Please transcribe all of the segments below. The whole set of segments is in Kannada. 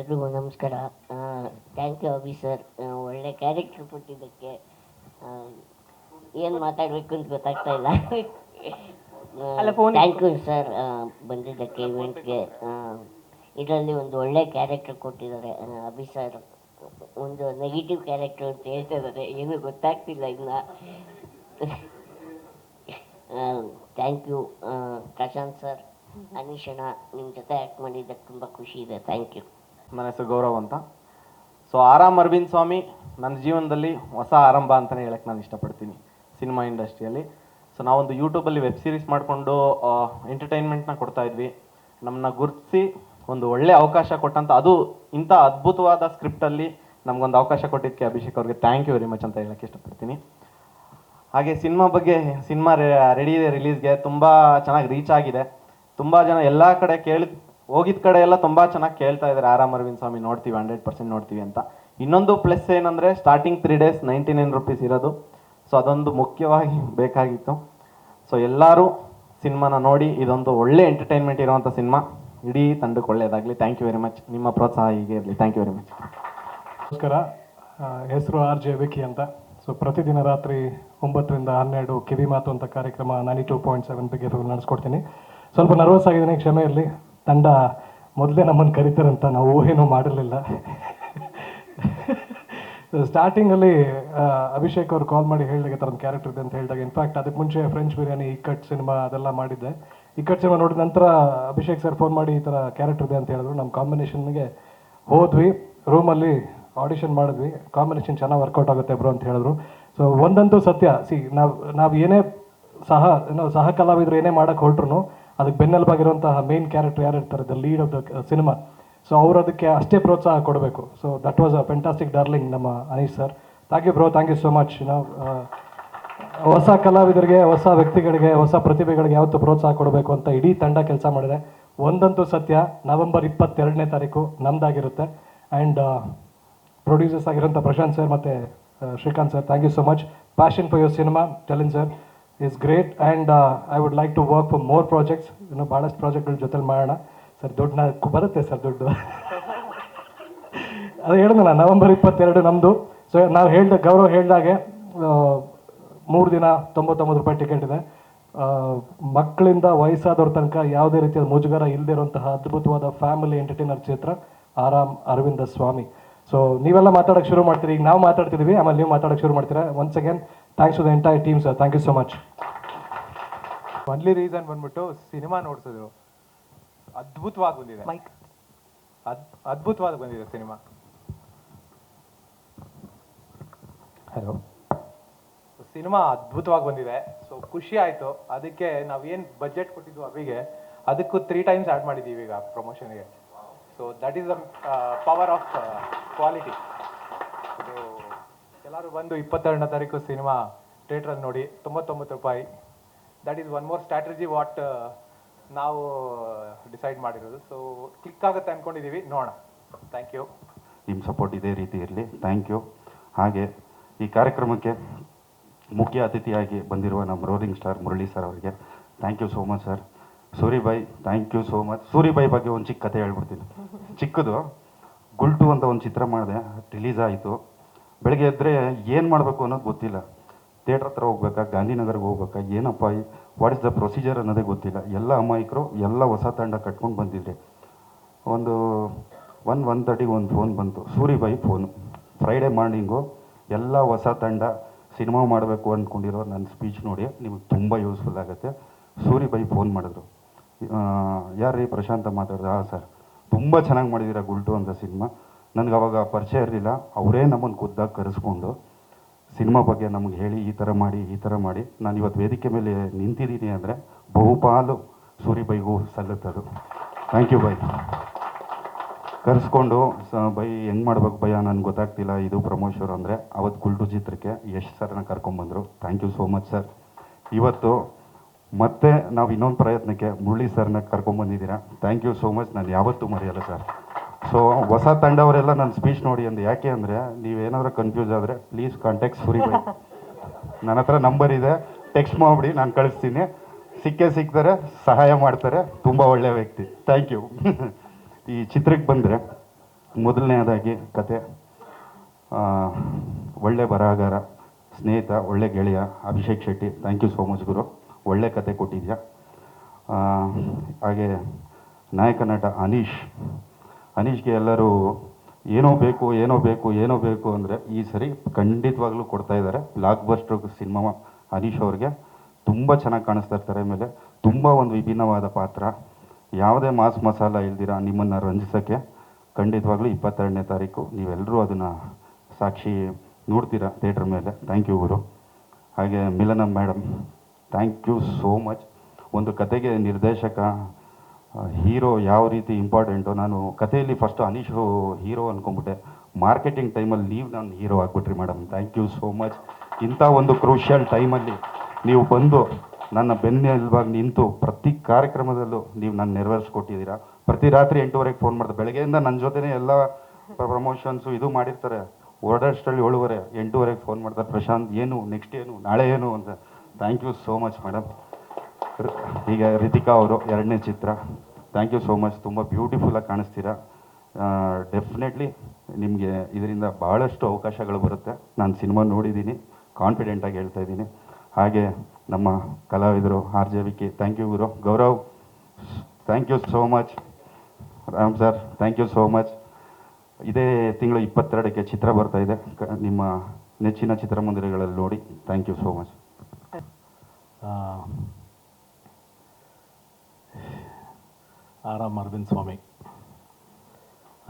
ಎಲ್ರಿಗೂ ನಮಸ್ಕಾರ. ಥ್ಯಾಂಕ್ ಯು ಅಭಿ ಸರ್ ಒಳ್ಳೆ ಕ್ಯಾರೆಕ್ಟರ್ ಕೊಟ್ಟಿದ್ದಕ್ಕೆ. ಏನು ಮಾತಾಡಬೇಕು ಅಂತ ಗೊತ್ತಾಗ್ತಾ ಇಲ್ಲ. ಥ್ಯಾಂಕ್ ಯು ಸರ್ ಬಂದಿದ್ದಕ್ಕೆ ಇವೆಂಟ್ಗೆ ಇದರಲ್ಲಿ ಒಂದು ಒಳ್ಳೆ ಕ್ಯಾರೆಕ್ಟರ್ ಕೊಟ್ಟಿದ್ದಾರೆ. ಅಭಿ ಸರ್ ಒಂದು ನೆಗೆಟಿವ್ ಕ್ಯಾರೆಕ್ಟರ್ ಅಂತ ಹೇಳ್ತಾ ಇದ್ದಾರೆ. ಏನು ಗೊತ್ತಾಗ್ತಿಲ್ಲ ಇನ್ನು. ಥ್ಯಾಂಕ್ ಯು ಪ್ರಶಾಂತ್ ಸರ್ ಅನೀಶಣ್ಣ ನಿಮ್ಮ ಜೊತೆ ಆ್ಯಕ್ಟ್ ಮಾಡಿದ್ದಕ್ಕೆ ತುಂಬ ಖುಷಿ ಇದೆ. ಥ್ಯಾಂಕ್ ಯು ನನ್ನ ಹೆಸರು ಗೌರವ್ ಅಂತ. ಸೊ ಆರಾಮ್ ಅರವಿಂದ್ ಸ್ವಾಮಿ, ನನ್ನ ಜೀವನದಲ್ಲಿ ಹೊಸ ಆರಂಭ ಅಂತಲೇ ಹೇಳಕ್ಕೆ ನಾನು ಇಷ್ಟಪಡ್ತೀನಿ ಸಿನಿಮಾ ಇಂಡಸ್ಟ್ರಿಯಲ್ಲಿ. ಸೊ ನಾವೊಂದು ಯೂಟ್ಯೂಬಲ್ಲಿ ವೆಬ್ ಸೀರೀಸ್ ಮಾಡಿಕೊಂಡು ಎಂಟರ್ಟೈನ್ಮೆಂಟ್ನ ಕೊಡ್ತಾ ಇದ್ವಿ. ನಮ್ಮನ್ನ ಗುರುತಿಸಿ ಒಂದು ಒಳ್ಳೆ ಅವಕಾಶ ಕೊಟ್ಟಂತ, ಅದು ಇಂಥ ಅದ್ಭುತವಾದ ಸ್ಕ್ರಿಪ್ಟಲ್ಲಿ ನಮಗೊಂದು ಅವಕಾಶ ಕೊಟ್ಟಿದ್ದಕ್ಕೆ ಅಭಿಷೇಕ್ ಅವ್ರಿಗೆ ಥ್ಯಾಂಕ್ ಯು ವೆರಿ ಮಚ್ ಅಂತ ಹೇಳಕ್ಕೆ ಇಷ್ಟಪಡ್ತೀನಿ. ಹಾಗೆ ಸಿನಿಮಾ ಬಗ್ಗೆ, ಸಿನಿಮಾ ರೆಡಿ ಇದೆ ರಿಲೀಸ್ಗೆ ತುಂಬ ಚೆನ್ನಾಗಿ ರೀಚ್ ಆಗಿದೆ. ತುಂಬ ಜನ ಎಲ್ಲ ಕಡೆ ಕೇಳಿ ಹೋಗಿದ ಕಡೆ ಎಲ್ಲ ತುಂಬ ಚೆನ್ನಾಗಿ ಕೇಳ್ತಾ ಇದ್ದಾರೆ ಆರಾಮ್ ಅರವಿಂದ್ ಸ್ವಾಮಿ ನೋಡ್ತೀವಿ, ಹಂಡ್ರೆಡ್ ಪರ್ಸೆಂಟ್ ನೋಡ್ತೀವಿ ಅಂತ. ಇನ್ನೊಂದು ಪ್ಲಸ್ ಏನಂದರೆ starting three days ninety nine rupees ಇರೋದು. ಸೊ ಅದೊಂದು ಮುಖ್ಯವಾಗಿ ಬೇಕಾಗಿತ್ತು. ಸೊ ಎಲ್ಲರೂ ಸಿನಿಮಾನ ನೋಡಿ, ಇದೊಂದು ಒಳ್ಳೆ ಎಂಟರ್ಟೈನ್ಮೆಂಟ್ ಇರುವಂಥ ಸಿನಿಮಾ. ಇಡೀ ತಂಡಕ್ಕೆ ಒಳ್ಳೆಯದಾಗಲಿ ಥ್ಯಾಂಕ್ ಯು ವೆರಿ ಮಚ್ ನಿಮ್ಮ ಪ್ರೋತ್ಸಾಹ ಹೀಗೆ ಇರಲಿ. ಥ್ಯಾಂಕ್ ಯು ವೆರಿ ಮಚ್ ನಮಸ್ಕಾರ. ಹೆಸರು ಆರ್ ಜೆ ವಿಕಿ ಅಂತ. ಸೊ ಪ್ರತಿದಿನ ರಾತ್ರಿ ಒಂಬತ್ತರಿಂದ ಹನ್ನೆರಡು ಕಿವಿ ಮಾತು ಅಂತ ಕಾರ್ಯಕ್ರಮ ನೈಂಟಿ ಟೂ ಪಾಯಿಂಟ್ ಸೆವೆನ್ ಬಗ್ಗೆ ನಡೆಸ್ಕೊಡ್ತೀನಿ. ಸ್ವಲ್ಪ ನರ್ವಸ್ ಆಗಿದ್ದೀನಿ, ಕ್ಷಮೆ ಇರಲಿ. ತಂಡ ಮೊದಲೇ ನಮ್ಮನ್ನು ಕರೀತಾರಂತ ನಾವು ಊಹೆನೂ ಮಾಡಿರಲಿಲ್ಲ. ಸ್ಟಾರ್ಟಿಂಗಲ್ಲಿ ಅಭಿಷೇಕ್ ಅವ್ರು ಕಾಲ್ ಮಾಡಿ ಹೇಳಿದಾಗ ಥರದ ಕ್ಯಾರೆಕ್ಟರ್ ಇದೆ ಅಂತ ಹೇಳಿದಾಗ ಇನ್ಫ್ಯಾಕ್ಟ್ ಅದಕ್ಕೆ ಮುಂಚೆ ಫ್ರೆಂಚ್ ಬಿರಿಯಾನಿ ಇಕ್ಕಟ್ ಸಿನಿಮಾ ಅದೆಲ್ಲ ಮಾಡಿದ್ದೆ. ಇಕ್ಕಟ್ ಸಿನಿಮಾ ನೋಡಿದ ನಂತರ ಅಭಿಷೇಕ್ ಸರ್ ಫೋನ್ ಮಾಡಿ ಈ ಥರ ಕ್ಯಾರೆಕ್ಟರ್ ಇದೆ ಅಂತ ಹೇಳಿದ್ರು. ನಮ್ಮ ಕಾಂಬಿನೇಷನ್ಗೆ ಹೋದ್ವಿ ರೂಮಲ್ಲಿ ಆಡಿಷನ್ ಮಾಡಿದ್ವಿ. ಕಾಂಬಿನೇಷನ್ ಚೆನ್ನಾಗಿ ವರ್ಕೌಟ್ ಆಗುತ್ತೆ ಬ್ರೋ ಅಂತ ಹೇಳಿದ್ರು. ಸೊ ಒಂದಂತೂ ಸತ್ಯ. ಸಿ ನಾವು ನಾವು ಏನೇ ಸಹ, ಏನೋ ಸಹ ಕಲಾವಿದರು ಏನೇ ಮಾಡೋಕ್ಕೆ ಹೊರಟ್ರು ಅದಕ್ಕೆ ಬೆನ್ನೆಲುಬಾಗಿರುವಂತಹ ಮೇನ್ ಕ್ಯಾರೆಕ್ಟರ್ ಯಾರು ಇರ್ತಾರೆ? The lead of the cinema so ಅವರು ಅದಕ್ಕೆ ಅಷ್ಟೇ ಪ್ರೋತ್ಸಾಹ ಕೊಡಬೇಕು. So that was a fantastic darling ನಮ್ಮ Anish sir thank you bro thank you so much ನಾವು ಹೊಸ ಕಲಾವಿದರಿಗೆ, ಹೊಸ ವ್ಯಕ್ತಿಗಳಿಗೆ, ಹೊಸ ಪ್ರತಿಭೆಗಳಿಗೆ ಯಾವತ್ತು ಪ್ರೋತ್ಸಾಹ ಕೊಡಬೇಕು ಅಂತ ಇಡೀ ತಂಡ ಕೆಲಸ ಮಾಡಿದೆ. ಒಂದಂತೂ ಸತ್ಯ, ನವೆಂಬರ್ ಇಪ್ಪತ್ತೆರಡನೇ ತಾರೀಕು ನಮ್ದಾಗಿರುತ್ತೆ. ಆ್ಯಂಡ್ ಪ್ರೊಡ್ಯೂಸರ್ಸ್ ಆಗಿರೋಂಥ ಪ್ರಶಾಂತ್ ಸರ್ ಮತ್ತು Srikanth sir thank you so much passion for your cinema ಟೆಲಿನ್ sir is great and I would like to work for more projects ಇನ್ನು ಭಾಳಷ್ಟು ಪ್ರಾಜೆಕ್ಟ್ಗಳ ಜೊತೆಲಿ ಮಾಡೋಣ. ಸರ್, ದುಡ್ಡು ಬರುತ್ತೆ ಸರ್ ದುಡ್ಡು. ಅದು ಹೇಳಿದ್ನಲ್ಲ, ನವೆಂಬರ್ ಇಪ್ಪತ್ತೆರಡು ನಮ್ಮದು ಸೊ ನಾವು ಹೇಳ್ದ, ಗೌರವ್ ಹೇಳಿದಾಗೆ ಮೂರು ದಿನ ತೊಂಬತ್ತೊಂಬತ್ತು ರೂಪಾಯಿ ಟಿಕೆಟ್ ಇದೆ. ಮಕ್ಕಳಿಂದ ವಯಸ್ಸಾದವ್ರ ತನಕ ಯಾವುದೇ ರೀತಿಯ ಮುಜುಗರ ಇಲ್ಲದೆ ಇರುವಂತಹ ಅದ್ಭುತವಾದ ಫ್ಯಾಮಿಲಿ ಎಂಟರ್ಟೈನರ್ ಕ್ಷೇತ್ರ, ಆರಾಮ್ ಅರವಿಂದ ಸ್ವಾಮಿ. ಸೊ ನೀವೆಲ್ಲ ಮಾತಾಡೋಕ್ಕೆ ಶುರು ಮಾಡ್ತೀರಿ. ಈಗ ನಾವು ಮಾತಾಡ್ತಿದ್ದೀವಿ ಆಮೇಲೆ ನೀವು ಮಾತಾಡೋಕ್ಕೆ ಶುರು ಮಾಡ್ತೀರಾ? Once again thanks to the entire team sir thank you so much only reason ಬಂದ್ಬಿಟ್ಟು ಸಿನಿಮಾ ನೋಡ್ಸಿದ್ರು. ಅದ್ಭುತವಾಗಿ ಬಂದಿದೆ. ಅದ್ ಅದ್ಭುತವಾಗಿ ಬಂದಿದೆ ಸಿನಿಮಾ ಹಲೋ ಸಿನಿಮಾ ಅದ್ಭುತವಾಗಿ ಬಂದಿದೆ. ಸೊ ಖುಷಿ ಆಯಿತು. ಅದಕ್ಕೆ ನಾವೇನು ಏನ್ ಬಜೆಟ್ ಕೊಟ್ಟಿದ್ವು ಅವಿಗೆ ಅದಕ್ಕೂ ತ್ರೀ ಟೈಮ್ಸ್ ಆ್ಯಡ್ ಮಾಡಿದ್ದೀವಿ ಈಗ ಪ್ರಮೋಷನ್ಗೆ so that is the power of quality ಎಲ್ಲರೂ ಬಂದು ಇಪ್ಪತ್ತೆರಡನೇ ತಾರೀಕು ಸಿನಿಮಾ ಥಿಯೇಟ್ರಲ್ಲಿ ನೋಡಿ, ತೊಂಬತ್ತೊಂಬತ್ತು ರೂಪಾಯಿ. That is one more strategy what ನಾವು ಡಿಸೈಡ್ ಮಾಡಿರೋದು. ಸೊ ಕ್ಲಿಕ್ ಆಗುತ್ತೆ ಅಂದ್ಕೊಂಡಿದ್ದೀವಿ ನೋಡೋಣ. ಥ್ಯಾಂಕ್ ಯು ನಿಮ್ಮ ಸಪೋರ್ಟ್ ಇದೇ ರೀತಿ ಇರಲಿ. ಥ್ಯಾಂಕ್ ಯು ಹಾಗೆ ಈ ಕಾರ್ಯಕ್ರಮಕ್ಕೆ ಮುಖ್ಯ ಅತಿಥಿಯಾಗಿ ಬಂದಿರುವ ನಮ್ಮ ರೋಲಿಂಗ್ ಸ್ಟಾರ್ ಮುರಳಿ ಸರ್ ಅವರಿಗೆ thank you so much sir Suribai thank you so much Suribai ಬಗ್ಗೆ ಒಂದು ಚಿಕ್ಕ ಕತೆ ಹೇಳ್ಬಿಡ್ತೀನಿ. ಚಿಕ್ಕದು, ಗುಲ್ಟು ಅಂತ ಒಂದು ಚಿತ್ರ ಮಾಡಿದೆ. ರಿಲೀಸ್ ಆಯಿತು. ಬೆಳಗ್ಗೆ ಎದ್ದರೆ ಏನು ಮಾಡಬೇಕು ಅನ್ನೋದು ಗೊತ್ತಿಲ್ಲ. ಥಿಯೇಟ್ರ್ ಹತ್ರ ಹೋಗ್ಬೇಕಾ, ಗಾಂಧಿನಗರ್ಗೆ ಹೋಗ್ಬೇಕಾ, ಏನಪ್ಪ ವಾಟ್ ಇಸ್ ದ ಪ್ರೊಸೀಜರ್ ಅನ್ನೋದೇ ಗೊತ್ತಿಲ್ಲ. ಎಲ್ಲ ಅಮಾಯಕರು ಎಲ್ಲ ಹೊಸ ತಂಡ ಕಟ್ಕೊಂಡು ಬಂದಿದ್ದೆ ಒಂದು ಒನ್ ಒನ್ ತರ್ಟಿಗೆ ಒಂದು ಫೋನ್ ಬಂತು. ಸೂರಿಬಾಯಿ ಫೋನು ಫ್ರೈಡೇ ಮಾರ್ನಿಂಗು ಎಲ್ಲ ಹೊಸ ತಂಡ ಸಿನಿಮಾ ಮಾಡಬೇಕು ಅಂದ್ಕೊಂಡಿರೋ ನನ್ನ ಸ್ಪೀಚ್ ನೋಡಿ, ನಿಮಗೆ ತುಂಬ ಯೂಸ್ಫುಲ್ ಆಗುತ್ತೆ. ಸೂರಿಬಾಯಿ ಫೋನ್ ಮಾಡಿದ್ರು. ಯಾರ್ರೀ ಪ್ರಶಾಂತ ಮಾತಾಡಿದ್ರು ಹಾಂ ಸರ್ ತುಂಬ ಚೆನ್ನಾಗಿ ಮಾಡಿದ್ದೀರಾ ಗುಲ್ಟು ಅಂತ ಸಿನಿಮಾ. ನನಗೆ ಅವಾಗ ಪರಿಚಯ ಇರಲಿಲ್ಲ. ಅವರೇ ನಮ್ಮನ್ನು ಖುದ್ದಾಗಿ ಕರೆಸ್ಕೊಂಡು ಸಿನಿಮಾ ಬಗ್ಗೆ ನಮ್ಗೆ ಹೇಳಿ, ಈ ಥರ ಮಾಡಿ, ಈ ಥರ ಮಾಡಿ. ನಾನು ಇವತ್ತು ವೇದಿಕೆ ಮೇಲೆ ನಿಂತಿದ್ದೀನಿ ಅಂದರೆ ಬಹುಪಾಲು ಸೂರಿಬೈಗೂ ಸಲ್ಲುತ್ತದು ಥ್ಯಾಂಕ್ ಯು ಬೈ ಕರೆಸ್ಕೊಂಡು ಸ, ಬೈ ಹೆಂಗೆ ಮಾಡ್ಬೇಕು ಭಯ ನನಗೆ ಗೊತ್ತಾಗ್ತಿಲ್ಲ. ಇದು ಪ್ರಮೋಷರು ಅಂದರೆ ಅವತ್ತು ಕುಲ್ಟು ಚಿತ್ರಕ್ಕೆ ಯಶ್ ಸರ್ನ ಕರ್ಕೊಂಬಂದರು. Thank you so much sir ಇವತ್ತು ಮತ್ತೆ ನಾವು ಇನ್ನೊಂದು ಪ್ರಯತ್ನಕ್ಕೆ ಮುರಳಿ ಸರ್ನ ಕರ್ಕೊಂಬಂದಿದ್ದೀರಾ? ಥ್ಯಾಂಕ್ ಯು ಸೋ ಮಚ್ ನಾನು ಯಾವತ್ತೂ ಮರೆಯಲ್ಲ ಸರ್ ಸೊ ಹೊಸ ತಂಡವರೆಲ್ಲ ನನ್ನ ಸ್ಪೀಚ್ ನೋಡಿ ಅಂದ್ರೆ ಯಾಕೆ ಅಂದರೆ ನೀವೇನಾದ್ರೂ ಕನ್ಫ್ಯೂಸ್ ಆದರೆ ಪ್ಲೀಸ್ ಕಾಂಟ್ಯಾಕ್ಟ್ ಸುರಿ ಬೈ ನನ್ನ ಹತ್ರ ನಂಬರ್ ಇದೆ ಟೆಕ್ಸ್ಟ್ ಮಾಡಿಬಿಡಿ ನಾನು ಕಳಿಸ್ತೀನಿ. ಸಿಕ್ಕೇ ಸಿಗ್ತಾರೆ ಸಹಾಯ ಮಾಡ್ತಾರೆ ತುಂಬ ಒಳ್ಳೆಯ ವ್ಯಕ್ತಿ. ಥ್ಯಾಂಕ್ ಯು ಈ ಚಿತ್ರಕ್ಕೆ ಬಂದರೆ ಮೊದಲನೇದಾಗಿ ಕತೆ ಒಳ್ಳೆ ಬರಹಗಾರ ಸ್ನೇಹಿತ ಒಳ್ಳೆ ಗೆಳೆಯ Abhishek Shetty thank you so much ಗುರು. ಒಳ್ಳೆ ಕತೆ ಕೊಟ್ಟಿದ್ಯಾ. ಹಾಗೆ ನಾಯಕ ನಟ ಅನೀಶ್ ಅನೀಶ್ಗೆ ಎಲ್ಲರೂ ಏನೋ ಬೇಕು ಏನೋ ಬೇಕು ಏನೋ ಬೇಕು ಅಂದರೆ ಈ ಸರಿ ಖಂಡಿತವಾಗ್ಲೂ ಕೊಡ್ತಾ ಇದ್ದಾರೆ. ಬ್ಲಾಕ್ ಬಸ್ಟರ್ ಸಿನಿಮಾ ಅನೀಶ್ ಅವ್ರಿಗೆ ತುಂಬ ಚೆನ್ನಾಗಿ ಕಾಣಿಸ್ತಾ ಇರ್ತಾರೆ ಆಮೇಲೆ ತುಂಬ ಒಂದು ವಿಭಿನ್ನವಾದ ಪಾತ್ರ. ಯಾವುದೇ ಮಾಸ್ ಮಸಾಲ ಇಲ್ದಿರ ನಿಮ್ಮನ್ನು ರಂಜಿಸೋಕ್ಕೆ ಖಂಡಿತವಾಗ್ಲೂ ಇಪ್ಪತ್ತೆರಡನೇ ತಾರೀಕು ನೀವೆಲ್ಲರೂ ಅದನ್ನು ಸಾಕ್ಷಿ ನೋಡ್ತೀರಾ ಥಿಯೇಟ್ರ್ ಮೇಲೆ. ಥ್ಯಾಂಕ್ ಯು ಗುರು. ಹಾಗೆ Milana madam thank you so much ಒಂದು ಕತೆಗೆ ನಿರ್ದೇಶಕ ಹೀರೋ ಯಾವ ರೀತಿ ಇಂಪಾರ್ಟೆಂಟು, ನಾನು ಕಥೆಯಲ್ಲಿ ಫಸ್ಟ್ ಅನೀಶ್ ಹೀರೋ ಅಂದ್ಕೊಂಬಿಟ್ಟೆ ಮಾರ್ಕೆಟಿಂಗ್ ಟೈಮಲ್ಲಿ ನೀವು ನಾನು hero ಆಗಿಬಿಟ್ರಿ madam thank you so much ಇಂಥ ಒಂದು ಕ್ರೂಷಿಯಲ್ ಟೈಮಲ್ಲಿ ನೀವು ಬಂದು ನನ್ನ ಬೆನ್ನೆಲುಬಾಗಿ ನಿಂತು ಪ್ರತಿ ಕಾರ್ಯಕ್ರಮದಲ್ಲೂ ನೀವು ನಾನು ನೆರವೇರಿಸ್ಕೊಟ್ಟಿದ್ದೀರಾ ಪ್ರತಿ ರಾತ್ರಿ ಎಂಟೂವರೆಗೆ ಫೋನ್ ಮಾಡ್ತಾರೆ ಬೆಳಗ್ಗೆಯಿಂದ ನನ್ನ ಜೊತೆನೇ ಎಲ್ಲ ಪ್ರಮೋಷನ್ಸು ಇದು ಮಾಡಿರ್ತಾರೆ. ಓಡಾಡಿಸ್ಟಲ್ಲಿ ಏಳುವರೆ, ಎಂಟೂವರೆಗೆ ಫೋನ್ ಮಾಡ್ತಾರೆ. ಪ್ರಶಾಂತ್, ಏನು ನೆಕ್ಸ್ಟ್ ಏನು, ನಾಳೆ ಏನು ಅಂತ. Thank you so much madam ಈಗ ರಿತಿಕಾ ಅವರು ಎರಡನೇ ಚಿತ್ರ. ಥ್ಯಾಂಕ್ ಯು ಸೋ ಮಚ್ ತುಂಬ ಬ್ಯೂಟಿಫುಲ್ಲಾಗಿ ಕಾಣಿಸ್ತೀರಾ. ಡೆಫಿನೆಟ್ಲಿ ನಿಮಗೆ ಇದರಿಂದ ಭಾಳಷ್ಟು ಅವಕಾಶಗಳು ಬರುತ್ತೆ. ನಾನು ಸಿನಿಮಾ ನೋಡಿದ್ದೀನಿ ಕಾನ್ಫಿಡೆಂಟಾಗಿ ಹೇಳ್ತಾ ಇದ್ದೀನಿ. ಹಾಗೆ ನಮ್ಮ ಕಲಾವಿದರು R J Vicky thank you Guru. Gaurav thank you so much Ram sir thank you so much ಇದೇ ತಿಂಗಳು ಇಪ್ಪತ್ತೆರಡಕ್ಕೆ ಚಿತ್ರ ಬರ್ತಾ ಇದೆ. ನಿಮ್ಮ ನೆಚ್ಚಿನ ಚಿತ್ರಮಂದಿರಗಳಲ್ಲಿ ನೋಡಿ. ಥ್ಯಾಂಕ್ ಯು ಸೋ ಮಚ್ ಆರಾಮ್ ಅರವಿಂದ್ ಸ್ವಾಮಿ.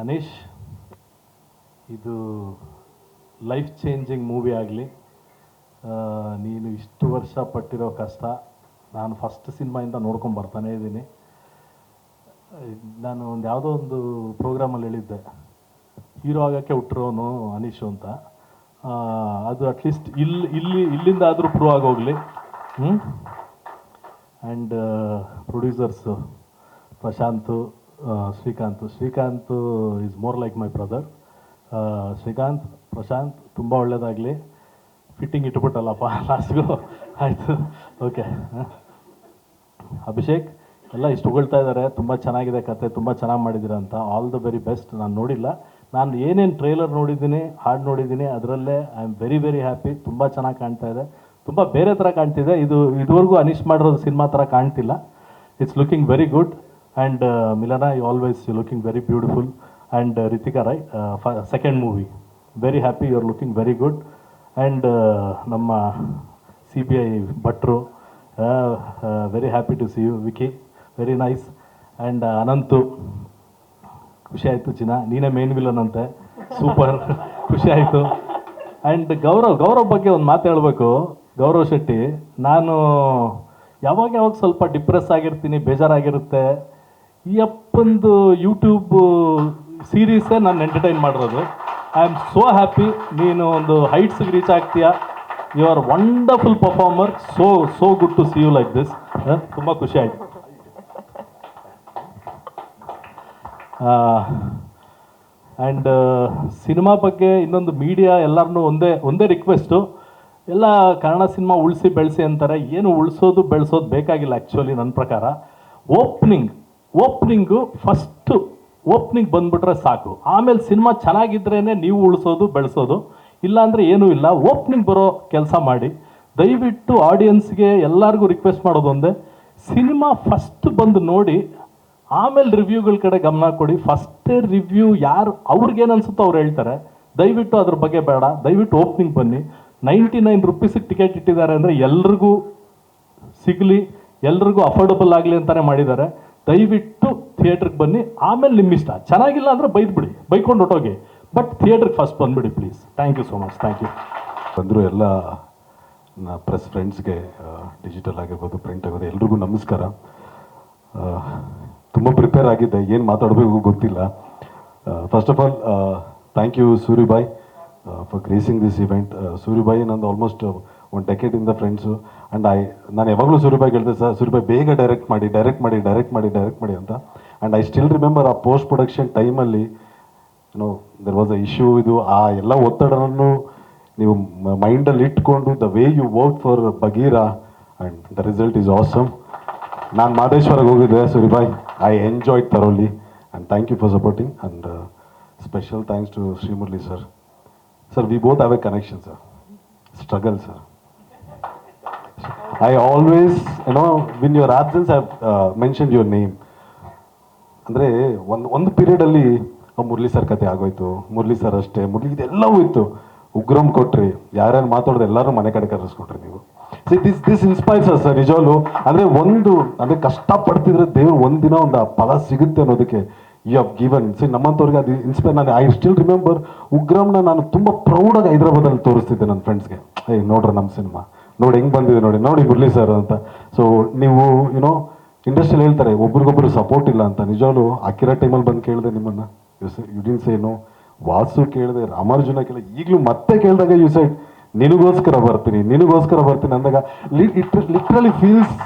ಅನೀಶ್, ಇದು ಲೈಫ್ ಚೇಂಜಿಂಗ್ ಮೂವಿ ಆಗಲಿ ನೀನು ಇಷ್ಟು ವರ್ಷ ಪಟ್ಟಿರೋ ಕಷ್ಟ ನಾನು ಫಸ್ಟ್ ಸಿನಿಮಾಯಿಂದ ನೋಡ್ಕೊಂಡು ಬರ್ತಾನೇ ಇದ್ದೀನಿ. ನಾನು ಒಂದು ಯಾವುದೋ ಒಂದು ಪ್ರೋಗ್ರಾಮಲ್ಲಿ ಹೇಳಿದ್ದೆ. ಹೀರೋ ಆಗೋಕ್ಕೆ ಹುಟ್ಟಿರೋನು ಅನೀಶು ಅಂತ. ಅದು ಅಟ್ಲೀಸ್ಟ್ ಇಲ್ಲಿ ಇಲ್ಲಿ, ಇಲ್ಲಿಂದ ಆದರೂ ಪ್ರೂವ್ ಆಗೋಗಲಿ. ಹ್ಞೂ and producers Prashanth Srikanth. Srikanth is more like my brother Srikanth, Prashanth ತುಂಬ ಒಳ್ಳೆಯದಾಗಲಿ ಫಿಟ್ಟಿಂಗ್ ಇಟ್ಬಿಟ್ಟಲ್ಲಪ್ಪ ಲಾಸ್ಟ್ಗು ಆಯಿತು. ಓಕೆ ಅಭಿಷೇಕ್, ಎಲ್ಲ ಇಷ್ಟು ಹೊಗಳ್ತಾ ಇದ್ದಾರೆ. ತುಂಬ ಚೆನ್ನಾಗಿದೆ ಕತೆ, ತುಂಬ ಚೆನ್ನಾಗಿ ಮಾಡಿದ್ದೀರ ಅಂತ. ಆಲ್ ದ ವೆರಿ ಬೆಸ್ಟ್ ನಾನು ನೋಡಿಲ್ಲ. ನಾನು ಏನೇನು ಟ್ರೇಲರ್ ನೋಡಿದ್ದೀನಿ, ಹಾಡು ನೋಡಿದ್ದೀನಿ, ಅದರಲ್ಲೇ I am very very happy ತುಂಬ ಚೆನ್ನಾಗಿ ಕಾಣ್ತಾ ಇದೆ. ತುಂಬ ಬೇರೆ ಥರ ಕಾಣ್ತಿದೆ. ಇದು, ಇದುವರೆಗೂ ಅನಿಶ್ ಮಾಡಿರೋದು ಸಿನಿಮಾ ಥರ ಕಾಣ್ತಿಲ್ಲ. It's looking very good and Milana you always you looking very beautiful and Ritika Rai second movie very happy you are looking very good and ನಮ್ಮ ಸಿ ಬಿ ಐ ಭಟ್ರು very happy to see you Vicky very nice and Ananth ಖುಷಿ ಆಯಿತು ಚಿನ್ನ. ನೀನೇ ಮೇನ್ ವಿಲನ್ ಅಂತೆ. ಸೂಪರ್ ಖುಷಿ ಆಯಿತು. ಆ್ಯಂಡ್ ಗೌರವ್ ಗೌರವ್ ಬಗ್ಗೆ ಒಂದು ಮಾತು ಹೇಳಬೇಕು. ಗೌರವ್ ಶೆಟ್ಟಿ, ನಾನು ಯಾವಾಗ ಯಾವಾಗ ಸ್ವಲ್ಪ ಡಿಪ್ರೆಸ್ ಆಗಿರ್ತೀನಿ, ಬೇಜಾರಾಗಿರುತ್ತೆ ಈ ಅಪ್ಪಂದು ಯೂಟ್ಯೂಬ್ ಸೀರೀಸೇ ನಾನು ಎಂಟರ್ಟೈನ್ ಮಾಡಿರೋದು. ಐ ಆಮ್ ಸೋ ಹ್ಯಾಪಿ ನೀನು ಒಂದು ಹೈಟ್ಸ್ಗೆ reach ಆಗ್ತೀಯಾ? You are wonderful performer so so good to see you like this ತುಂಬ ಖುಷಿ ಆಯಿತು. ಆ್ಯಂಡ್ ಸಿನಿಮಾ ಬಗ್ಗೆ ಇನ್ನೊಂದು ಮೀಡಿಯಾ ಎಲ್ಲರನ್ನೂ ಒಂದೇ ಒಂದೇ ರಿಕ್ವೆಸ್ಟು ಎಲ್ಲ ಕನ್ನಡ ಸಿನಿಮಾ ಉಳಿಸಿ ಬೆಳೆಸಿ ಅಂತಾರೆ. ಏನು ಉಳಿಸೋದು, ಬೆಳೆಸೋದು ಬೇಕಾಗಿಲ್ಲ ಆ್ಯಕ್ಚುಲಿ ನನ್ನ ಪ್ರಕಾರ. ಓಪ್ನಿಂಗ್ ಓಪ್ನಿಂಗು ಫಸ್ಟು ಓಪ್ನಿಂಗ್ ಬಂದ್ಬಿಟ್ರೆ ಸಾಕು. ಆಮೇಲೆ ಸಿನಿಮಾ ಚೆನ್ನಾಗಿದ್ರೇ ನೀವು ಉಳಿಸೋದು, ಬೆಳೆಸೋದು. ಇಲ್ಲಾಂದರೆ ಏನೂ ಇಲ್ಲ. ಓಪ್ನಿಂಗ್ ಬರೋ ಕೆಲಸ ಮಾಡಿ. ದಯವಿಟ್ಟು ಆಡಿಯನ್ಸ್ಗೆ ಎಲ್ಲರಿಗೂ ರಿಕ್ವೆಸ್ಟ್ ಮಾಡೋದು ಒಂದೇ ಸಿನಿಮಾ ಫಸ್ಟ್ ಬಂದು ನೋಡಿ, ಆಮೇಲೆ ರಿವ್ಯೂಗಳ ಕಡೆ ಗಮನ ಕೊಡಿ. ಫಸ್ಟೇ ರಿವ್ಯೂ ಯಾರು ಅವ್ರಿಗೇನು ಅನಿಸುತ್ತೋ ಅವ್ರು ಹೇಳ್ತಾರೆ. ದಯವಿಟ್ಟು ಅದ್ರ ಬಗ್ಗೆ ಬೇಡ. ದಯವಿಟ್ಟು ಓಪ್ನಿಂಗ್ ಬನ್ನಿ. ನೈಂಟಿ ನೈನ್ ರುಪೀಸಿಗೆ ಟಿಕೆಟ್ ಇಟ್ಟಿದ್ದಾರೆ ಅಂದರೆ ಎಲ್ರಿಗೂ ಸಿಗಲಿ, ಎಲ್ರಿಗೂ ಅಫೋರ್ಡಬಲ್ ಆಗಲಿ ಅಂತಲೇ ಮಾಡಿದ್ದಾರೆ. ದಯವಿಟ್ಟು ಥಿಯೇಟ್ರಿಗೆ ಬನ್ನಿ. ಆಮೇಲೆ ನಿಮ್ಮ ಇಷ್ಟ. ಚೆನ್ನಾಗಿಲ್ಲ ಅಂದರೆ ಬೈದ್ಬಿಡಿ. ಬೈಕೊಂಡು ಹೊಟ್ಟೋಗಿ ಬಟ್ ಥಿಯೇಟ್ರಿಗೆ ಫಸ್ಟ್ ಬಂದ್ಬಿಡಿ please. Thank you so much thank you ಬಂದರು ಎಲ್ಲ ಪ್ರೆಸ್ ಫ್ರೆಂಡ್ಸ್ಗೆ ಡಿಜಿಟಲ್ ಆಗಿರ್ಬೋದು ಪ್ರಿಂಟ್ ಆಗೋದು ಎಲ್ರಿಗೂ ನಮಸ್ಕಾರ. ತುಂಬ ಪ್ರಿಪೇರ್ ಆಗಿದ್ದೆ. ಏನು ಮಾತಾಡಬೇಕು ಗೊತ್ತಿಲ್ಲ. First of all thank you Suribai for gracing this event Suribai ನಂದು ಆಲ್ಮೋಸ್ಟ್ ಒಂದು ಡೆಕೆಟಿಂದ ಫ್ರೆಂಡ್ಸು ಆ್ಯಂಡ್ ಐ ನಾನು ಯಾವಾಗಲೂ ಸೂರಿಬಾಯ್ಗೆ ಹೇಳ್ದೆ ಸರ್ ಸೂರಿಬಾಯ್ ಬೇಗ ಡೈರೆಕ್ಟ್ ಮಾಡಿ ಡೈರೆಕ್ಟ್ ಮಾಡಿ ಡೈರೆಕ್ಟ್ ಮಾಡಿ ಡೈರೆಕ್ಟ್ ಮಾಡಿ ಅಂತ. ಆ್ಯಂಡ್ ಐ ಸ್ಟಿಲ್ ರಿಮೆಂಬರ್ ಆ ಪೋಸ್ಟ್ ಪ್ರೊಡಕ್ಷನ್ ಟೈಮಲ್ಲಿ no there was a issue ಇದು, ಆ ಎಲ್ಲ ಒತ್ತಡವನ್ನು ನೀವು ಮೈಂಡಲ್ಲಿ ಇಟ್ಕೊಂಡು the way you work for Bagheera and the result is awesome ನಾನು ಮಾದೇಶ್ವರಗೆ ಹೋಗಿದ್ದೆ Suribai I enjoy ತರೋಲಿ and thank you for supporting and special thanks to Srimurali sir sir we both have a connection sir struggle sir. I always, you know, in your absence, I've uh, mentioned your. ಅಂದರೆ ಒಂದು ಒಂದು ಪೀರಿಯಡಲ್ಲಿ ಮುರಳಿ ಸರ್ ಕತೆ ಆಗೋಯ್ತು. ಮುರಳಿ ಸರ್ ಅಷ್ಟೇ ಮುರಳಿ ಇದೆಲ್ಲವೂ ಇತ್ತು. ಉಗ್ರಂ ಕೊಟ್ರಿ ಯಾರ್ಯಾರು ಮಾತಾಡೋದು ಎಲ್ಲರೂ ಮನೆ ಕಡೆ ಕರೆಸ್ಕೊಟ್ರಿ ನೀವು. See this this inspires sir ನಿಜವಾಗ್ಲು. ಅಂದರೆ ಒಂದು ಅಂದರೆ ಕಷ್ಟಪಡ್ತಿದ್ರೆ ದೇವ್ರು ಒಂದಿನ ಒಂದು ಫಲ ಸಿಗುತ್ತೆ ಅನ್ನೋದಕ್ಕೆ ಯು ಹವ್ ಗಿವನ್ ಸಿ ನಮ್ಮಂಥವ್ರಿಗೆ ಅದು ಇನ್ಸ್ಪೈರ್ ನಾನು ಐ ಸ್ಟಿಲ್ ರಿಮೆಂಬರ್ ಉಗ್ರಮ್ನ ನಾನು ತುಂಬ ಪ್ರೌಡಾಗಿ ಹೈದ್ರಾಬಾದಲ್ಲಿ ತೋರಿಸ್ತಿದ್ದೆ ನನ್ನ ಫ್ರೆಂಡ್ಸ್ಗೆ ಏಯ್ ನೋಡ್ರಿ ನಮ್ಮ ಸಿನಿಮಾ ನೋಡಿ ಹೆಂಗೆ ಬಂದಿದೆ ನೋಡಿ ನೋಡಿ ಮುರಳಿ ಸರ್ ಅಂತ. ಸೊ ನೀವು ಯುನೋ ಇಂಡಸ್ಟ್ರಿಯಲ್ಲಿ ಹೇಳ್ತಾರೆ, ಒಬ್ರಿಗೊಬ್ರು ಸಪೋರ್ಟ್ ಇಲ್ಲ ಅಂತ. ನಿಜವಾಗ್ಲು ಅಕ್ಕಿರೋ ಟೈಮಲ್ಲಿ ಬಂದು ಕೇಳಿದೆ ನಿಮ್ಮನ್ನ. ಯುಡಿನ್ಸ್ ಏನು ವಾಸು ಕೇಳಿದೆ, ರಾಮಾರ್ಜುನ ಕೇಳಿದೆ, ಈಗಲೂ ಮತ್ತೆ ಕೇಳಿದಾಗ ಯು ಸೈಡ್ ನಿನಗೋಸ್ಕರ ಬರ್ತೀನಿ ನಿನಗೋಸ್ಕರ ಬರ್ತೀನಿ ಅಂದಾಗ ಲಿಟ್ರಲಿ ಫೀಲ್ಸ್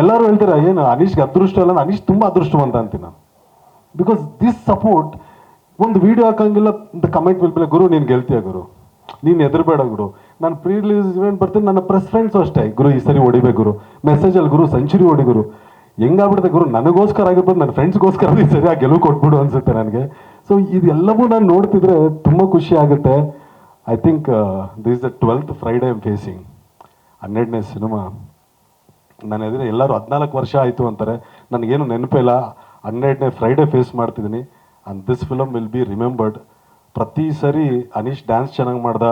ಎಲ್ಲರೂ ಹೇಳ್ತಾರೆ, ಏನು, ಅನೀಶ್ಗೆ ಅದೃಷ್ಟ ಇಲ್ಲ ಅನೀಶ್ ತುಂಬಾ ಅದೃಷ್ಟವಂತ ಅಂತೀನಿ ನಾನು. ಬಿಕಾಸ್ ದಿಸ್ ಸಪೋರ್ಟ್ ಒಂದು ವಿಡಿಯೋ ಹಾಕಂಗಿಲ್ಲ ಕಮೆಂಟ್ ಬಿಲ್ಬಿಲ್ಲ ಗುರು, ನೀನು ಗೆಲ್ತೀಯ ಗುರು. ನೀನು ಹೆದರ್ಬೇಡ ಗುರು. ನಾನು ಪ್ರೀ ರಿಲೀಸ್ ಇವೆಂಟ್ ಬರ್ತೀನಿ, ನನ್ನ ಪ್ರೆಸ್ ಫ್ರೆಂಡ್ಸು ಅಷ್ಟೇ. ಗುರು, ಈ ಸರಿ ಹೊಡಿಬೇಕು ಗುರು. ಮೆಸೇಜಲ್ಲಿ ಗುರು ಸೆಂಚುರಿ ಹೊಡಿ ಗುರು. ಹೆಂಗಾಗ್ಬಿಡುತ್ತೆ ಗುರು? ನನಗೋಸ್ಕರ ಆಗಿರ್ಬೋದು, ನನ್ನ ಫ್ರೆಂಡ್ಸ್ಗೋಸ್ಕರ ಈ ಸರಿ ಆ ಗೆಲುವು ಕೊಟ್ಬಿಡು ಅನ್ಸುತ್ತೆ ನನಗೆ. ಸೊ ಇದೆಲ್ಲವೂ ನಾನು ನೋಡ್ತಿದ್ರೆ ತುಂಬ ಖುಷಿ ಆಗುತ್ತೆ. I think this the twelfth Friday I'm facing ಹನ್ನೆರಡನೇ ಸಿನಿಮಾ ನಾನು ಎದುರು ಎಲ್ಲರೂ ಹದಿನಾಲ್ಕು ವರ್ಷ ಆಯಿತು ಅಂತಾರೆ. ನನಗೇನು ನೆನಪಿಲ್ಲ. ಹನ್ನೆರಡನೇ ಫ್ರೈಡೇ ಫೇಸ್ ಮಾಡ್ತಿದ್ದೀನಿ. And this film will be remembered ಪ್ರತಿ ಸರಿ ಅನೀಶ್ ಡ್ಯಾನ್ಸ್ ಚೆನ್ನಾಗಿ ಮಾಡ್ದ,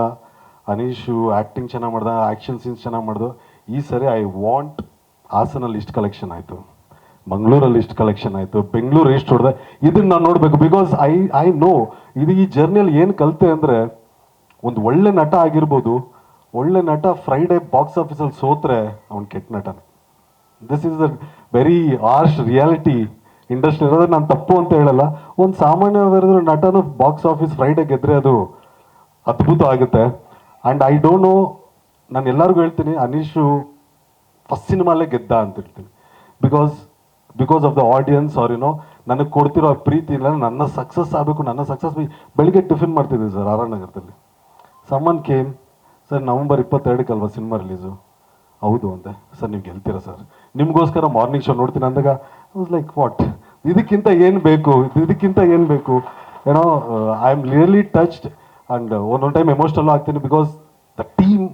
ಅನೀಶು ಆ್ಯಕ್ಟಿಂಗ್ ಚೆನ್ನಾಗಿ ಮಾಡ್ದ ಆ್ಯಕ್ಷನ್ ಸೀನ್ಸ್ ಚೆನ್ನಾಗಿ ಮಾಡ್ದು, ಈ ಸರಿ ಐ ವಾಂಟ್ ಹಾಸನಲ್ಲಿ ಇಷ್ಟು ಕಲೆಕ್ಷನ್ ಆಯಿತು. ಮಂಗಳೂರಲ್ಲಿ ಇಷ್ಟು ಕಲೆಕ್ಷನ್ ಆಯಿತು. ಬೆಂಗಳೂರು ಇಷ್ಟು ಹೊಡೆದೆ. ಇದನ್ನು ನಾನು ನೋಡಬೇಕು ಬಿಕಾಸ್ ಐ ಐ ನೋ ಇದು ಈ ಜರ್ನಿಯಲ್ಲಿ ಏನು ಕಲಿತೆ ಅಂದರೆ ಒಂದು ಒಳ್ಳೆ ನಟ ಆಗಿರ್ಬೋದು, ಒಳ್ಳೆ ನಟ ಫ್ರೈಡೇ ಬಾಕ್ಸ್ ಆಫೀಸಲ್ಲಿ ಸೋತ್ರೆ ಅವ್ನು ಕೆಟ್ಟ ನಟನೇ. This is a very harsh reality industry ಇರೋದ್ರೆ ನಾನು ತಪ್ಪು ಅಂತ ಹೇಳಲ್ಲ. ಒಂದು ಸಾಮಾನ್ಯವಾದ ನಟನು ಬಾಕ್ಸ್ ಆಫೀಸ್ ಫ್ರೈಡೇ ಗೆದ್ರೆ ಅದು ಅದ್ಭುತ ಆಗುತ್ತೆ. ಆ್ಯಂಡ್ ಐ ಡೋಂಟ್ ನೋ ನಾನು ಎಲ್ಲರಿಗೂ ಹೇಳ್ತೀನಿ, ಅನೀಶು ಫಸ್ಟ್ ಸಿನಿಮಾಲೇ ಗೆದ್ದ ಅಂತ ಹೇಳ್ತೀನಿ. Because because of the audience ಅವ್ರ ಏನೋ ನನಗೆ ಕೊಡ್ತಿರೋ ಪ್ರೀತಿ ಇಲ್ಲ, ನನ್ನ ಸಕ್ಸಸ್ ಆಗಬೇಕು, ನನ್ನ ಸಕ್ಸಸ್ ಬೆಳಿಗ್ಗೆ ಟಿಫಿನ್ ಮಾಡ್ತಿದ್ದೆ ಸರ್, ಆರ್ ನಗರದಲ್ಲಿ. ಸಮ್ಮನ್ ಕೇಮ್ ಸರ್ ನವಂಬರ್ ಇಪ್ಪತ್ತೆರಡಕ್ಕೆ ಅಲ್ವಾ ಸಿನಿಮಾ ರಿಲೀಸು ಹೌದು ಅಂತೆ. ಸರ್ ನೀವು ಗೆಲ್ತೀರಾ ಸರ್? ನಿಮಗೋಸ್ಕರ ಮಾರ್ನಿಂಗ್ ಶೋ ನೋಡ್ತೀನಿ ಅಂದಾಗ ಲೈಕ್ ವಾಟ್ ಇದಕ್ಕಿಂತ ಏನು ಬೇಕು? ಇದಕ್ಕಿಂತ ಏನು ಬೇಕು? ಏನೋ I am really touched and ಒಂದೊಂದು ಟೈಮ್ ಎಮೋಷ್ನಲ್ ಆಗ್ತೀನಿ ಬಿಕಾಸ್ ದ ಟೀಮ್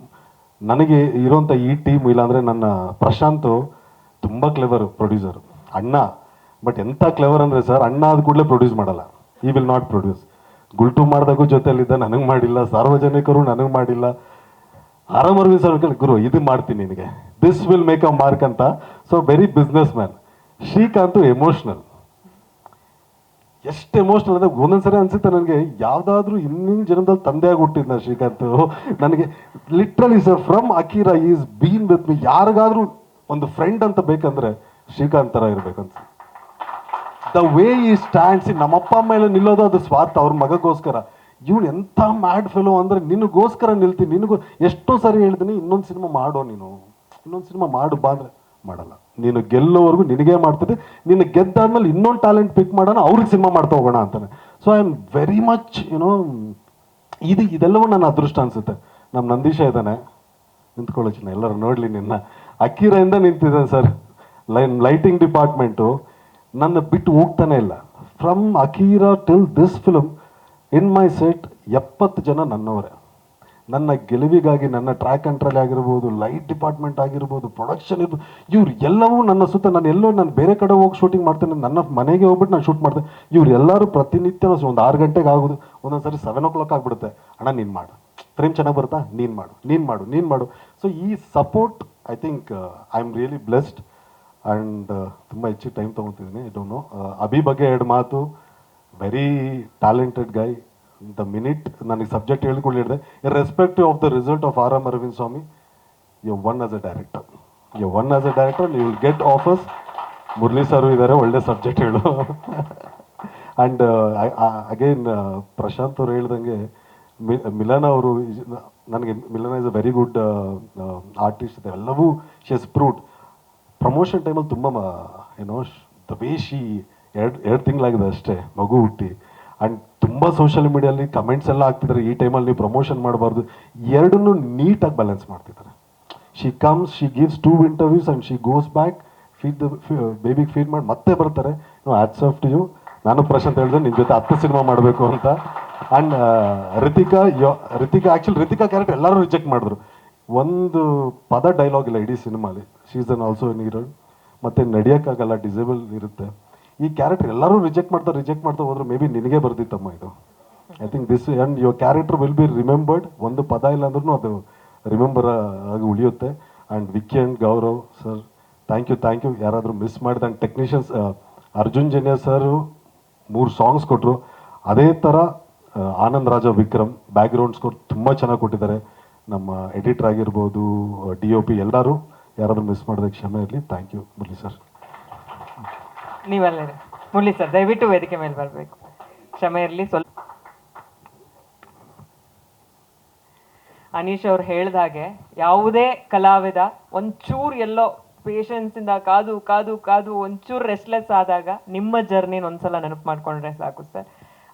ನನಗೆ ಇರೋಂಥ ಈ ಟೀಮ್ ಇಲ್ಲಾಂದರೆ ನನ್ನ ಪ್ರಶಾಂತ್ ತುಂಬ ಕ್ಲೆವರ್ ಪ್ರೊಡ್ಯೂಸರ್ ಅಣ್ಣ. ಬಟ್ ಎಂಥ ಕ್ಲೆವರ್ ಅಂದರೆ ಸರ್ ಅಣ್ಣ ಆದ ಕೂಡಲೇ ಪ್ರೊಡ್ಯೂಸ್ ಮಾಡಲ್ಲ. He will not produce Gultoo ಮಾಡಿದಾಗೂ ಜೊತೆಯಲ್ಲಿದ್ದ ನನಗೆ ಮಾಡಿಲ್ಲ, ಸಾರ್ವಜನಿಕರು ನನಗೆ ಮಾಡಿಲ್ಲ. ಆರಾಮರ್ವಿ ಸರ್, ಗುರು, ಇದು ಮಾಡ್ತೀನಿ ನಿನಗೆ. This will make a mark ಅಂತ. So very business man Srikanth emotional ಎಷ್ಟು ಎಮೋಷನಲ್ ಅಂದ್ರೆ ಒಂದೊಂದ್ಸರಿ ಅನ್ಸುತ್ತೆ ನನಗೆ. ಯಾವುದಾದ್ರೂ ಇನ್ನಿನ ಜನದಲ್ಲಿ ತಂದೆ ಹುಟ್ಟಿದ್ನ ಶ್ರೀಕಾಂತ್. ನನಗೆ literally sir from Akira is been with me ಯಾರಿಗಾದ್ರೂ ಒಂದು ಫ್ರೆಂಡ್ ಅಂತ ಬೇಕಂದ್ರೆ ಶ್ರೀಕಾಂತ್ ಥರ ಇರ್ಬೇಕಂತ. ದ ವೇ ಈ ಸ್ಟ್ಯಾಂಡ್ಸ್ ನಮ್ಮಪ್ಪ ಮೇಲೆ ನಿಲ್ಲೋದು ಅದು ಸ್ವಾರ್ಥ, ಅವ್ರ ಮಗಗೋಸ್ಕರ. ಇವ್ನು ಎಂಥ ಮ್ಯಾಡ್ ಫೆಲೋ ಅಂದ್ರೆ ನಿನಗೋಸ್ಕರ ನಿಲ್ತೀನಿ ನಿನಗೂ ಎಷ್ಟೋ ಸರಿ ಹೇಳ್ತೀನಿ, ಇನ್ನೊಂದು ಸಿನಿಮಾ ಮಾಡೋ ನೀನು. ಇನ್ನೊಂದು ಸಿನಿಮಾ ಮಾಡು, ಬಾ ಅಂದರೆ ಮಾಡಲ್ಲ. ನೀನು ಗೆಲ್ಲೋವರೆಗೂ ನಿನಗೆ ಮಾಡ್ತಿದ್ದೆ. ನಿನ್ನ ಗೆದ್ದಾದ್ಮೇಲೆ ಇನ್ನೊಂದು ಟ್ಯಾಲೆಂಟ್ ಪಿಕ್ ಮಾಡೋಣ, ಅವ್ರಿಗೆ ಸಿನಿಮಾ ಮಾಡ್ತಾ ಹೋಗೋಣ ಅಂತಾನೆ. So I am very much ಏನೋ ಇದು ಇದೆಲ್ಲವೂ ನನ್ನ ಅದೃಷ್ಟ ಅನಿಸುತ್ತೆ. ನಮ್ಮ ನಂದೀಶ ಇದ್ದಾನೆ. ನಿಂತ್ಕೊಳ್ಳೋ ಚಿನ್ನ, ಎಲ್ಲರೂ ನೋಡಲಿ ನಿನ್ನ. ಅಕ್ಕಿರೆಯಿಂದ ನಿಂತಿದ್ದಾನೆ ಸರ್ ಲೈನ್ ಲೈಟಿಂಗ್ ಡಿಪಾರ್ಟ್ಮೆಂಟು ನನ್ನ ಬಿಟ್ಟು ಹೋಗ್ತಾನೆ ಇಲ್ಲ. From Akira till this film in my set ಎಪ್ಪತ್ತು ಜನ ನನ್ನವರೇ. ನನ್ನ ಗೆಲುವಿಗಾಗಿ ನನ್ನ ಟ್ರ್ಯಾಕ್ ಕಂಟ್ರೋಲ್ ಆಗಿರ್ಬೋದು ಲೈಟ್ ಡಿಪಾರ್ಟ್ಮೆಂಟ್ ಆಗಿರ್ಬೋದು ಪ್ರೊಡಕ್ಷನ್ ಇರ್ಬೋದು, ಇವ್ರು ಎಲ್ಲವೂ ನನ್ನ ಸುತ್ತ ನಾನು ಎಲ್ಲೋ ನಾನು ಬೇರೆ ಕಡೆ ಹೋಗಿ ಶೂಟಿಂಗ್ ಮಾಡ್ತೇನೆ, ನನ್ನ ಮನೆಗೆ ಹೋಗ್ಬಿಟ್ಟು ನಾನು ಶೂಟ್ ಮಾಡ್ತೇನೆ. ಇವ್ರು ಎಲ್ಲರೂ ಪ್ರತಿನಿತ್ಯ ಒಂದು ಆರು ಗಂಟೆಗೆ ಆಗೋದು ಒಂದೊಂದು ಸರಿ ಸೆವೆನ್ ಓ ಕ್ಲಾಕ್ ಆಗ್ಬಿಡುತ್ತೆ. ಅಣ್ಣ, ನೀನು ಮಾಡು. ಫ್ರೇಮ್ ಚೆನ್ನಾಗಿ ಬರುತ್ತಾ? ನೀನು ಮಾಡು ನೀನು ಮಾಡು ನೀನು ಮಾಡು. ಸೊ ಈ support I think I am really blessed and ತುಂಬ ಹೆಚ್ಚು ಟೈಮ್ ತೊಗೊತಿದ್ದೀನಿ ಐ ಡೋಂಟ್ ನೋ ಅಭಿ ಬಗ್ಗೆ ಎರಡು ಮಾತು. Very talented guy the minute ನನಗೆ ಸಬ್ಜೆಕ್ಟ್ ಹೇಳ್ಕೊಂಡು ಹೇಳಿದೆ respective of the result of R M Aravind Swamy you won as a director you won as a director you will get offers Murali sir ಇದ್ದಾರೆ ಒಳ್ಳೆ ಸಬ್ಜೆಕ್ಟ್ ಹೇಳು. ಆ್ಯಂಡ್ ಅಗೇನ್ ಪ್ರಶಾಂತ್ ಅವರು ಹೇಳ್ದಂಗೆ, ಮಿ- ಮಿಲನ ಅವರು, ನನಗೆ Milana is a very good artist ಎಲ್ಲವೂ ಶಿ ಎಸ್ ಪ್ರೂವ್ಡ್ ಪ್ರಮೋಷನ್ ಟೈಮಲ್ಲಿ ತುಂಬ ಏನೋ ದ ವೇ ಶಿ ಎರಡು ಎರಡು ತಿಂಗಳಾಗಿದೆ ಅಷ್ಟೇ, ಮಗು ಹುಟ್ಟಿ. ಆ್ಯಂಡ್ ತುಂಬ ಸೋಷಿಯಲ್ ಮೀಡಿಯಲ್ಲಿ ಕಮೆಂಟ್ಸ್ ಎಲ್ಲ ಆಗ್ತಿದ್ದಾರೆ ಈ ಟೈಮಲ್ಲಿ ನೀವು ಪ್ರಮೋಷನ್ ಮಾಡಬಾರ್ದು. ಎರಡನ್ನೂ ನೀಟಾಗಿ ಬ್ಯಾಲೆನ್ಸ್ ಮಾಡ್ತಿದ್ದಾರೆ. She comes she gives two interviews and she goes back feed the ಬೇಬಿಗೆ feed ಮಾಡಿ ಮತ್ತೆ ಬರ್ತಾರೆ. ಆಟ್ಸ್ ಆಫ್ ಟು ಯು ನಾನು ಪ್ರಶಾಂತ್ ಹೇಳಿದೆ ನಿನ್ನ ಜೊತೆ ಹತ್ತು ಸಿನಿಮಾ ಮಾಡಬೇಕು ಅಂತ. And Ritika yo Ritika actually Ritika character ಎಲ್ಲರೂ ರಿಜೆಕ್ಟ್ ಮಾಡಿದ್ರು. ಒಂದು ಪದ ಡೈಲಾಗ್ ಇಲ್ಲ ಇಡೀ ಸಿನಿಮಾಲಿ ಶೀಸನ್ ಆಲ್ಸೋ ಹೀರೋಯಿನ್ ಮತ್ತು ನಡೆಯೋಕ್ಕಾಗಲ್ಲ ಡಿಸೇಬಲ್ ಇರುತ್ತೆ. ಈ ಕ್ಯಾರೆಕ್ಟರ್ ಎಲ್ಲರೂ ರಿಜೆಕ್ಟ್ ಮಾಡ್ತಾ ರಿಜೆಕ್ಟ್ ಮಾಡ್ತಾ ಹೋದ್ರೆ ಮೇ ಬಿ ನಿನಗೆ ಬರ್ದಿತ್ತಮ್ಮ ಇದು. I think this and your character will be remembered ಒಂದು ಪದ ಇಲ್ಲ ಅಂದ್ರೂ ಅದು ರಿಮೆಂಬರ್ ಆಗಿ ಉಳಿಯುತ್ತೆ. And Vicky and Gaurav sir thank you thank you ಯಾರಾದರೂ ಮಿಸ್ ಮಾಡಿದ and technicians Arjun Janya sir ಮೂರು ಸಾಂಗ್ಸ್ ಕೊಟ್ಟರು ಅದೇ ಥರ ಆನಂದ್ ರಾಜ ವಿಕ್ರಮ್ ಬ್ಯಾಕ್ಗ್ರೌಂಡ್ ಸ್ಕೋರ್ ತುಂಬ ಚೆನ್ನಾಗಿ ಕೊಟ್ಟಿದ್ದಾರೆ. ನಮ್ಮ ಎಡಿಟರ್ ಆಗಿರ್ಬೋದು ಡಿ ಒ ಪಿ ಎಲ್ಲರೂ ಯಾರಾದರೂ ಮಿಸ್ ಮಾಡಿದ ಕ್ಷಮೆ ಇರಲಿ. ಥ್ಯಾಂಕ್ ಯು ಬರಲಿ ಸರ್ ನೀವಲ್ಲೇ ಮುರಳಿ ಸರ್, ದಯವಿಟ್ಟು ವೇದಿಕೆ ಮೇಲೆ ಬರಬೇಕು. ಕ್ಷಮೆ ಇರಲಿ, ಸ್ವಲ್ಪ. ಅನೀಶ್ ಅವ್ರು ಹೇಳ್ದ ಹಾಗೆ, ಯಾವುದೇ ಕಲಾವಿದ ಒಂಚೂರು ಎಲ್ಲೋ ಪೇಷನ್ಸಿಂದ ಕಾದು ಕಾದು ಕಾದು, ಒಂಚೂರು ರೆಸ್ಟ್ಲೆಸ್ ಆದಾಗ ನಿಮ್ಮ ಜರ್ನಿನ ಒಂದ್ಸಲ ನೆನಪು ಮಾಡ್ಕೊಂಡ್ರೆ ಸಾಕು ಸರ್.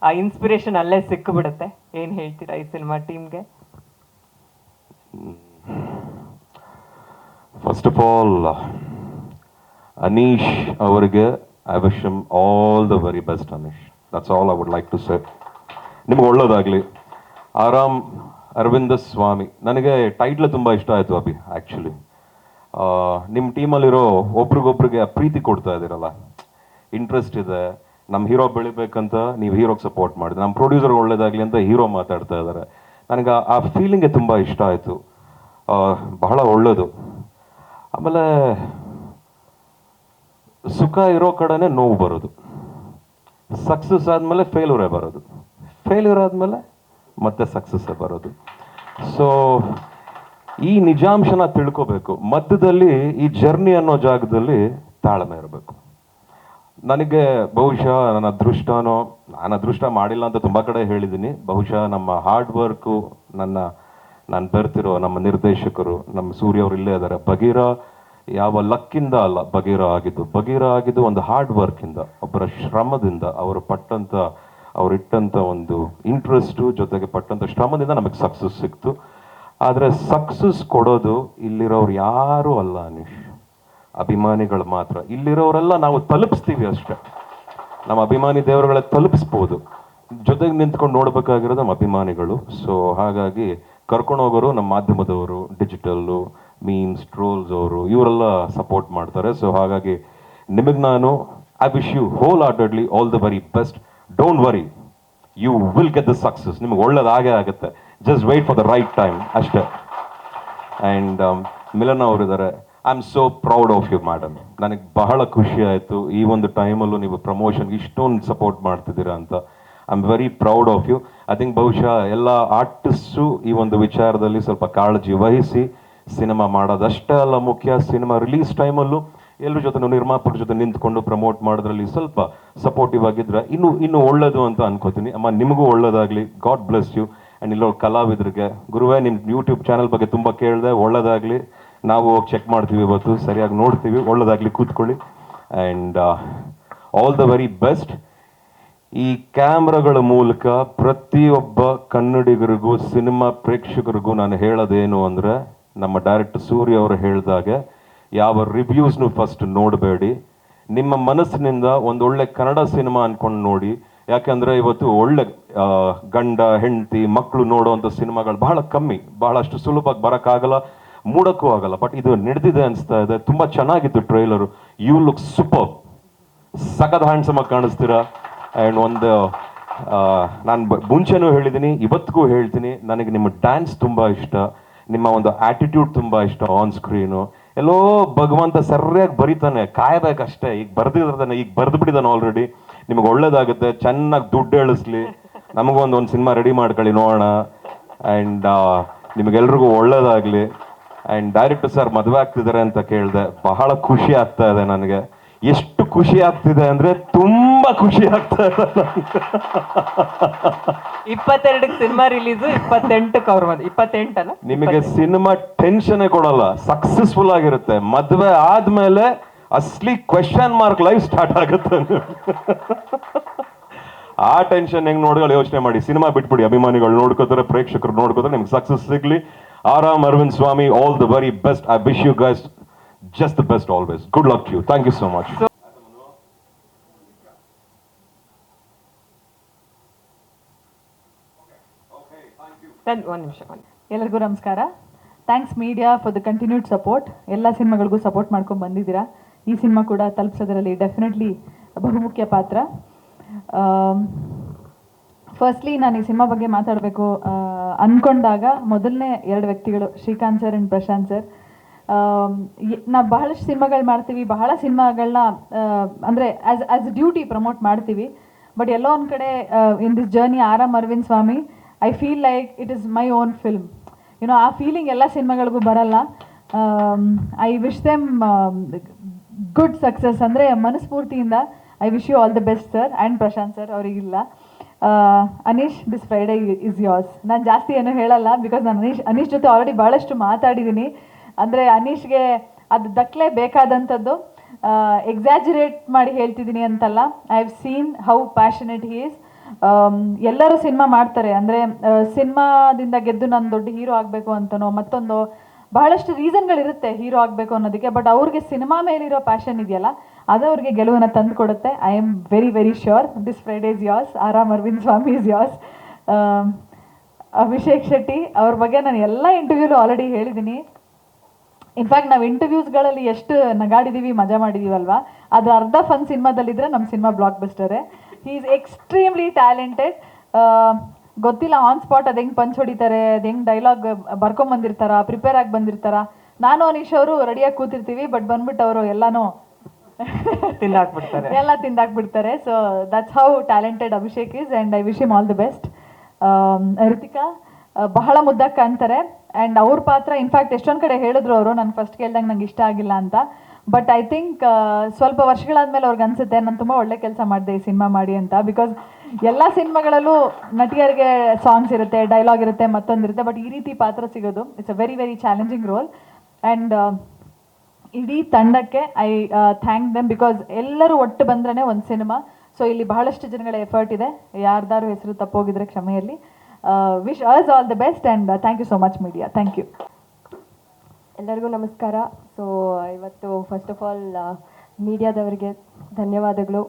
ಆ ಇನ್ಸ್ಪಿರೇಷನ್ ಅಲ್ಲೇ ಸಿಕ್ಕಿಬಿಡುತ್ತೆ ಏನು ಹೇಳ್ತೀರಾ ಈ ಸಿನಿಮಾ ಟೀಮ್ಗೆ ಫಸ್ಟ್ ಆಫ್ ಆಲ್ ಅನೀಶ್ ಅವರಿಗೆ I wish him all the very best Anish that's all I would like to say ನಿಮ್ಗೆ ಒಳ್ಳೇದಾಗಲಿ. ಆರಾಮ್, ಅರವಿಂದ ಸ್ವಾಮಿ. ನನಗೆ ಟೈಟ್ಲ್ ತುಂಬ ಇಷ್ಟ ಆಯಿತು, ಅಭಿ ಆ್ಯಕ್ಚುಲಿ ನಿಮ್ಮ ಟೀಮಲ್ಲಿರೋ ಒಬ್ರಿಗೊಬ್ರಿಗೆ ಪ್ರೀತಿ ಕೊಡ್ತಾ ಇದ್ದೀರಲ್ಲ. ಇಂಟ್ರೆಸ್ಟ್ ಇದೆ. ನಮ್ಮ ಹೀರೋ ಬೆಳಿಬೇಕಂತ ನೀವು ಹೀರೋಗೆ ಸಪೋರ್ಟ್ ಮಾಡಿದ್ರೆ. ನಮ್ಮ ಪ್ರೊಡ್ಯೂಸರ್ ಒಳ್ಳೇದಾಗಲಿ ಅಂತ ಹೀರೋ ಮಾತಾಡ್ತಾ ಇದ್ದಾರೆ ನನಗೆ ಆ- ಫೀಲಿಂಗೇ ತುಂಬ ಇಷ್ಟ ಆಯಿತು. ಬಹಳ ಒಳ್ಳೆಯದು ಆಮೇಲೆ ಸುಖ ಇರೋ ಕಡೆನೇ ನೋವು ಬರೋದು. ಸಕ್ಸಸ್ ಆದಮೇಲೆ ಫೇಲ್ಯೂರೇ ಬರೋದು. ಫೇಲ್ಯೂರ್ ಆದಮೇಲೆ ಮತ್ತೆ ಸಕ್ಸಸ್ಸೇ ಬರೋದು. ಸೊ ಈ ನಿಜಾಂಶನ ತಿಳ್ಕೋಬೇಕು. ಮಧ್ಯದಲ್ಲಿ ಈ ಜರ್ನಿ ಅನ್ನೋ ಜಾಗದಲ್ಲಿ ತಾಳ್ಮೆ ಇರಬೇಕು. ನನಗೆ ಬಹುಶಃ ನನ್ನ ಅದೃಷ್ಟನೋ, ನಾನು ಅದೃಷ್ಟ ಮಾಡಿಲ್ಲ ಅಂತ ತುಂಬ ಕಡೆ ಹೇಳಿದ್ದೀನಿ. ಬಹುಶಃ ನಮ್ಮ ಹಾರ್ಡ್ ವರ್ಕು ನನ್ನ, ನಾನು ಬರ್ತಿರೋ ನಮ್ಮ ನಿರ್ದೇಶಕರು, ನಮ್ಮ ಸೂರ್ಯ ಅವರು ಇಲ್ಲೇ ಇದ್ದಾರೆ. ಬಗೀರ ಯಾವ ಲಕ್ಕಿಂದ ಅಲ್ಲ ಬಗೀರ ಆಗಿದ್ದು. ಬಗೀರ ಆಗಿದ್ದು ಒಂದು ಹಾರ್ಡ್ ವರ್ಕಿಂದ ಒಬ್ಬರ ಶ್ರಮದಿಂದ ಅವರು ಅವ್ರು ಇಟ್ಟಂತ ಒಂದು ಇಂಟ್ರೆಸ್ಟು ಜೊತೆಗೆ ಪಟ್ಟಂತ ಶ್ರಮದಿಂದ ನಮಗೆ ಸಕ್ಸಸ್ ಸಿಕ್ತು. ಆದರೆ ಸಕ್ಸಸ್ ಕೊಡೋದು ಇಲ್ಲಿರೋರು ಯಾರೂ ಅಲ್ಲ ಅನೀಶ್. ಅಭಿಮಾನಿಗಳು ಮಾತ್ರ. ಇಲ್ಲಿರೋರೆಲ್ಲ ನಾವು ತಲುಪಿಸ್ತೀವಿ ಅಷ್ಟೇ. ನಮ್ಮ ಅಭಿಮಾನಿ ದೇವರುಗಳ ತಲುಪಿಸ್ಬೋದು. ಜೊತೆಗೆ ನಿಂತ್ಕೊಂಡು ನೋಡಬೇಕಾಗಿರೋದು ನಮ್ಮ ಅಭಿಮಾನಿಗಳು. ಸೊ ಹಾಗಾಗಿ ಕರ್ಕೊಂಡು ಹೋಗೋರು ನಮ್ಮ ಮಾಧ್ಯಮದವರು ಡಿಜಿಟಲ್ಲು ಮೀಮ್ಸ್ ಟ್ರೋಲ್ಸ್ ಅವರು, ಇವರೆಲ್ಲ ಸಪೋರ್ಟ್ ಮಾಡ್ತಾರೆ. ಸೊ ಹಾಗಾಗಿ ನಿಮಗೆ ನಾನು I wish you whole heartedly all the very best don't worry you will get the success ನಿಮಗೆ ಒಳ್ಳೇದಾಗೇ ಆಗುತ್ತೆ. Just wait for the right time ಅಷ್ಟೇ. ಆ್ಯಂಡ್ ಮಿಲನ್ ಅವರಿದ್ದಾರೆ. I am so proud of you madam ನನಗೆ ಬಹಳ ಖುಷಿ ಆಯಿತು. ಈ ಒಂದು ಟೈಮಲ್ಲೂ ನೀವು ಪ್ರಮೋಷನ್ಗೆ ಇಷ್ಟೊಂದು ಸಪೋರ್ಟ್ ಮಾಡ್ತಿದ್ದೀರಾ ಅಂತ. I am very proud of you I think ಬಹುಶಃ ಎಲ್ಲ ಆರ್ಟಿಸ್ಟು ಈ ಒಂದು ವಿಚಾರದಲ್ಲಿ ಸ್ವಲ್ಪ ಕಾಳಜಿ ವಹಿಸಿ ಸಿನಿಮಾ ಮಾಡೋದಷ್ಟೇ ಅಲ್ಲ ಮುಖ್ಯ, ಸಿನಿಮಾ ರಿಲೀಸ್ ಟೈಮಲ್ಲೂ ಎಲ್ಲರ ಜೊತೆ ನಿರ್ಮಾಪಕರ ಜೊತೆ ನಿಂತ್ಕೊಂಡು ಪ್ರಮೋಟ್ ಮಾಡೋದ್ರಲ್ಲಿ ಸ್ವಲ್ಪ ಸಪೋರ್ಟಿವ್ ಆಗಿದ್ರೆ ಇನ್ನೂ ಇನ್ನೂ ಒಳ್ಳೇದು ಅಂತ ಅನ್ಕೋತೀನಿ. ಅಮ್ಮ, ನಿಮಗೂ ಒಳ್ಳೇದಾಗಲಿ. ಗಾಡ್ ಬ್ಲೆಸ್ ಯು ಆ್ಯಂಡ್ ಇಲ್ಲೋ ಕಲಾವಿದ್ರಿಗೆ, ಗುರುವೇ ನಿಮ್ಮ ಯೂಟ್ಯೂಬ್ ಚಾನಲ್ ಬಗ್ಗೆ ತುಂಬ ಕೇಳಿದೆ. ಒಳ್ಳೇದಾಗಲಿ. ನಾವು ಹೋಗಿ ಚೆಕ್ ಮಾಡ್ತೀವಿ ಇವತ್ತು. ಸರಿಯಾಗಿ ನೋಡ್ತೀವಿ. ಒಳ್ಳೇದಾಗಲಿ ಕೂತ್ಕೊಳ್ಳಿ. And all the very best ಈ ಕ್ಯಾಮ್ರಾಗಳ ಮೂಲಕ ಪ್ರತಿಯೊಬ್ಬ ಕನ್ನಡಿಗರಿಗೂ, ಸಿನಿಮಾ ಪ್ರೇಕ್ಷಕರಿಗೂ ನಾನು ಹೇಳೋದೇನು ಅಂದರೆ ನಮ್ಮ ಡೈರೆಕ್ಟರ್ ಸೂರ್ಯ ಅವರು ಹೇಳಿದಾಗೆ ಯಾವ ರಿವ್ಯೂಸ್ನು ಫಸ್ಟ್ ನೋಡಬೇಡಿ. ನಿಮ್ಮ ಮನಸ್ಸಿನಿಂದ ಒಂದು ಒಳ್ಳೆ ಕನ್ನಡ ಸಿನಿಮಾ ಅಂದ್ಕೊಂಡು ನೋಡಿ. ಯಾಕೆಂದರೆ ಇವತ್ತು ಒಳ್ಳೆ ಗಂಡ, ಹೆಂಡತಿ ಮಕ್ಕಳು ನೋಡುವಂಥ ಸಿನಿಮಾಗಳು ಬಹಳ ಕಮ್ಮಿ. ಬಹಳಷ್ಟು ಸುಲಭವಾಗಿ ಬರೋಕ್ಕಾಗಲ್ಲ, ಮೂಡಕ್ಕೂ ಆಗಲ್ಲ. ಬಟ್ ಇದು ನಡೆದಿದೆ ಅನಿಸ್ತಾ ಇದೆ. ತುಂಬ ಚೆನ್ನಾಗಿತ್ತು ಟ್ರೈಲರು. ಯು ಲುಕ್ ಸೂಪರ್ ಸಖದ ಹ್ಯಾಂಡ್ಸಮ್ ಕಾಣಿಸ್ತೀರಾ? ಆ್ಯಂಡ್ ಒಂದು ನಾನು ಮುಂಚೆನೂ ಹೇಳಿದ್ದೀನಿ ಇವತ್ತಿಗೂ ಹೇಳ್ತೀನಿ. ನನಗೆ ನಿಮ್ಮ ಡ್ಯಾನ್ಸ್ ತುಂಬ ಇಷ್ಟ. ನಿಮ್ಮ ಒಂದು ಆಟಿಟ್ಯೂಡ್ ತುಂಬ ಇಷ್ಟ ಆನ್ ಸ್ಕ್ರೀನು ಎಲ್ಲೋ ಭಗವಂತ ಸರಿಯಾಗಿ ಬರೀತಾನೆ, ಕಾಯ್ಬೇಕಷ್ಟೇ. ಈಗ ಬರ್ದಿರ್ತಾನೆ ಈಗ ಬರ್ದು ಬಿಟ್ಟಿದ್ದಾನೆ ಆಲ್ರೆಡಿ ನಿಮ್ಗೆ ಒಳ್ಳೇದಾಗುತ್ತೆ, ಚೆನ್ನಾಗಿ ದುಡ್ಡು ಎಳಿಸ್ಲಿ. ನಮಗೊಂದು ಒಂದು ಸಿನಿಮಾ ರೆಡಿ ಮಾಡ್ಕೊಳ್ಳಿ, ನೋಡೋಣ. ಆ್ಯಂಡ್ ನಿಮಗೆಲ್ರಿಗೂ ಒಳ್ಳೇದಾಗಲಿ. ಆ್ಯಂಡ್ ಡೈರೆಕ್ಟರ್ ಸರ್ ಮದುವೆ ಆಗ್ತಿದ್ದಾರೆ ಅಂತ ಕೇಳಿದೆ, ಬಹಳ ಖುಷಿ ಆಗ್ತಾ ಇದೆ ನನಗೆ. ಎಷ್ಟು ಖುಷಿ ಆಗ್ತಿದೆ ಅಂದ್ರೆ ತುಂಬಾ ಖುಷಿ ಆಗ್ತಾ ಇದೆ ಇಪ್ಪತ್ತೆರಡಕ್ಕೆ ಸಿನಿಮಾ ರಿಲೀಸ್ ಇಪ್ಪತ್ತೆಂಟಕ್ಕೆ ಅವ್ರ ಮಾಡಿ ಇಪ್ಪತ್ತೆಂಟಲ್ಲ? ನಿಮಗೆ ಸಿನಿಮಾ ಟೆನ್ಷನ್ ಕೊಡಲ್ಲ ಸಕ್ಸಸ್ಫುಲ್ ಆಗಿರುತ್ತೆ. ಮದ್ವೆ ಆದ್ಮೇಲೆ ಅಸ್ಲಿ ಕ್ವೆಶನ್ ಮಾರ್ಕ್ ಲೈಫ್ ಸ್ಟಾರ್ಟ್ ಆಗುತ್ತೆ. ಆ ಟೆನ್ಷನ್ ಹೆಂಗ್ ನೋಡ್ಕೊಳ್ಳಿ ಯೋಚನೆ ಮಾಡಿ. ಸಿನಿಮಾ ಬಿಟ್ಬಿಡಿ ಅಭಿಮಾನಿಗಳು ನೋಡ್ಕೋತಾರೆ ಪ್ರೇಕ್ಷಕರು ನೋಡ್ಕೋತಾರೆ ನಿಮ್ಗೆ ಸಕ್ಸಸ್ ಸಿಗ್ಲಿ. Aaram Arvind Swamy all the very best I wish you guys just the best always good luck you thank you so much ಒಂದು ನಿಮಿಷ ಎಲ್ಲರಿಗೂ ನಮಸ್ಕಾರ. Thanks media for the continued support ಎಲ್ಲ ಸಿನಿಮಾಗಳಿಗೂ ಸಪೋರ್ಟ್ ಮಾಡ್ಕೊಂಡು ಬಂದಿದ್ದೀರಾ? ಈ ಸಿನಿಮಾ ಕೂಡ ತಲುಪಿಸೋದ್ರಲ್ಲಿ ಡೆಫಿನೆಟ್ಲಿ ಬಹುಮುಖ್ಯ ಪಾತ್ರ. ಫಸ್ಟ್ಲಿ ನಾನು ಈ ಸಿನಿಮಾ ಬಗ್ಗೆ ಮಾತಾಡಬೇಕು ಅಂದ್ಕೊಂಡಾಗ ಮೊದಲನೇ ಎರಡು ವ್ಯಕ್ತಿಗಳು, Srikanth sir and Prashanth sir ನಾವು ಬಹಳಷ್ಟು ಸಿನಿಮಾಗಳು ಮಾಡ್ತೀವಿ, ಬಹಳ ಸಿನಿಮಾಗಳನ್ನ ಅಂದರೆ ಆ್ಯಸ್ ಆ್ಯಸ್ ಡ್ಯೂಟಿ ಪ್ರಮೋಟ್ ಮಾಡ್ತೀವಿ. ಬಟ್ ಎಲ್ಲೋ ಒಂದು ಕಡೆ in this journey Aaram Arvind Swamy I feel like it is my own film you know a feeling ಎಲ್ಲ ಸಿನಿಮಾಗಳಿಗೂ ಬರಲ್ಲ. I wish them good success ಅಂದರೆ ಮನಸ್ಫೂರ್ತಿಯಿಂದ I wish you all the best sir and Prashanth sir ಅವರಿಗಿಲ್ಲ Anish this Friday is yours ನಾನು ಜಾಸ್ತಿ ಏನು ಹೇಳಲ್ಲ ಬಿಕಾಸ್ ನಾನು ಅನೀಶ್ ಅನೀಶ್ ಜೊತೆ ಆಲ್ರೆಡಿ ಭಾಳಷ್ಟು ಮಾತಾಡಿದ್ದೀನಿ ಅಂದರೆ ಅನೀಶ್ಗೆ ಅದು ದಕ್ಕಲೇ ಬೇಕಾದಂಥದ್ದು ಎಕ್ಸಾಜಿರೇಟ್ ಮಾಡಿ ಹೇಳ್ತಿದ್ದೀನಿ ಅಂತಲ್ಲ. I have seen how passionate he is ಎಲ್ಲರೂ ಸಿನಿಮಾ ಮಾಡ್ತಾರೆ. ಅಂದರೆ ಸಿನಿಮಾದಿಂದ ಗೆದ್ದು ನಾನು ದೊಡ್ಡ ಹೀರೋ ಆಗಬೇಕು ಅಂತನೋ, ಮತ್ತೊಂದು ಬಹಳಷ್ಟು ರೀಸನ್ಗಳಿರುತ್ತೆ ಹೀರೋ ಆಗಬೇಕು ಅನ್ನೋದಕ್ಕೆ, ಬಟ್ ಅವ್ರಿಗೆ ಸಿನಿಮಾ ಮೇಲಿರೋ ಪ್ಯಾಷನ್ ಇದೆಯಲ್ಲ, ಅದು ಅವ್ರಿಗೆ ಗೆಲುವನ್ನು ತಂದು ಕೊಡುತ್ತೆ I am very very sure. This Friday is as Aram Aravind Swamy is as Abhishek Shetty ಅವ್ರ ಬಗ್ಗೆ ನಾನು ಎಲ್ಲ ಇಂಟರ್ವ್ಯೂಲು ಆಲ್ರೆಡಿ ಹೇಳಿದ್ದೀನಿ. ಇನ್ಫ್ಯಾಕ್ಟ್ ನಾವು ಇಂಟರ್ವ್ಯೂಸ್ಗಳಲ್ಲಿ ಎಷ್ಟು ನಗಾಡಿದ್ದೀವಿ ಮಜಾ ಮಾಡಿದ್ದೀವಲ್ವಾ ಅದು ಅರ್ಧ ಫನ್ ಸಿನಿಮಾದಲ್ಲಿದ್ದರೆ ನಮ್ಮ ಸಿನಿಮಾ ಬ್ಲಾಕ್ ಬಸ್ಟರೇ ಹೀ ಈಸ್ ಎಕ್ಸ್ಟ್ರೀಮ್ಲಿ ಟ್ಯಾಲೆಂಟೆಡ್ ಗೊತ್ತಿಲ್ಲ ಆನ್ ಸ್ಪಾಟ್ ಅದು ಹೆಂಗೆ ಪಂಚ್ ಹೊಡಿತಾರೆ ಅದು ಹೆಂಗೆ ಡೈಲಾಗ್ ಬರ್ಕೊಂಬಂದಿರ್ತಾರ ಪ್ರಿಪೇರ್ ಆಗಿ ಬಂದಿರ್ತಾರ. ನಾನು ಅನೀಶ್ ಅವರು ರೆಡಿಯಾಗಿ ಕೂತಿರ್ತೀವಿ ಬಟ್ ಬಂದ್ಬಿಟ್ಟು ಅವರು ಎಲ್ಲಾನು ತಿಂದಾಕ್ಬಿಡ್ತಾರೆ. ಎಲ್ಲ ತಿಂದಾಕ್ಬಿಡ್ತಾರೆ. So that's how talented Abhishek is and I wish him all the best Hrithika ಆ, ಬಹಳ ಮುದ್ದಾಗಿ ಕಾಣ್ತಾರೆ. ಆ್ಯಂಡ್ ಅವ್ರ ಪಾತ್ರ ಇನ್ಫ್ಯಾಕ್ಟ್ ಎಷ್ಟೊಂದು ಕಡೆ ಹೇಳಿದ್ರು ಅವರು ನಾನು ಫಸ್ಟ್ ಕೇಳ್ದಂಗೆ ನಂಗೆ ಇಷ್ಟ ಆಗಿಲ್ಲ ಅಂತ. ಬಟ್ ಐ ಥಿಂಕ್ ಸ್ವಲ್ಪ ವರ್ಷಗಳಾದ್ಮೇಲೆ ಅವ್ರಿಗೆ ಅನ್ಸುತ್ತೆ, ನಾನು ತುಂಬ ಒಳ್ಳೆ ಕೆಲಸ ಮಾಡಿದೆ ಈ ಸಿನಿಮಾ ಮಾಡಿ ಅಂತ. ಬಿಕಾಸ್ ಎಲ್ಲ ಸಿನಿಮಾಗಳಲ್ಲೂ ನಟಿಯರಿಗೆ ಸಾಂಗ್ಸ್ ಇರುತ್ತೆ ಡೈಲಾಗ್ ಇರುತ್ತೆ ಮತ್ತೊಂದಿರುತ್ತೆ ಬಟ್ ಈ ರೀತಿ ಪಾತ್ರ ಸಿಗೋದು it's a very very challenging role and ಇಡೀ ತಂಡಕ್ಕೆ ಐ ಥ್ಯಾಂಕ್ ದೆಮ್ ಬಿಕಾಸ್ ಎಲ್ಲರೂ ಒಟ್ಟು ಬಂದ್ರೇ ಒಂದು ಸಿನಿಮಾ. ಸೊ ಇಲ್ಲಿ ಬಹಳಷ್ಟು ಜನಗಳ ಎಫರ್ಟ್ ಇದೆ. ಯಾರ್ದಾರು ಹೆಸರು ತಪ್ಪೋಗಿದ್ರೆ ಕ್ಷಮೆಯಲ್ಲಿ. Wish us all the best and thank you so much media thank you ಎಲ್ಲರಿಗೂ ನಮಸ್ಕಾರ. ಸೊ ಇವತ್ತು ಫಸ್ಟ್ ಆಫ್ ಆಲ್ ಮೀಡಿಯಾದವರಿಗೆ ಧನ್ಯವಾದಗಳು.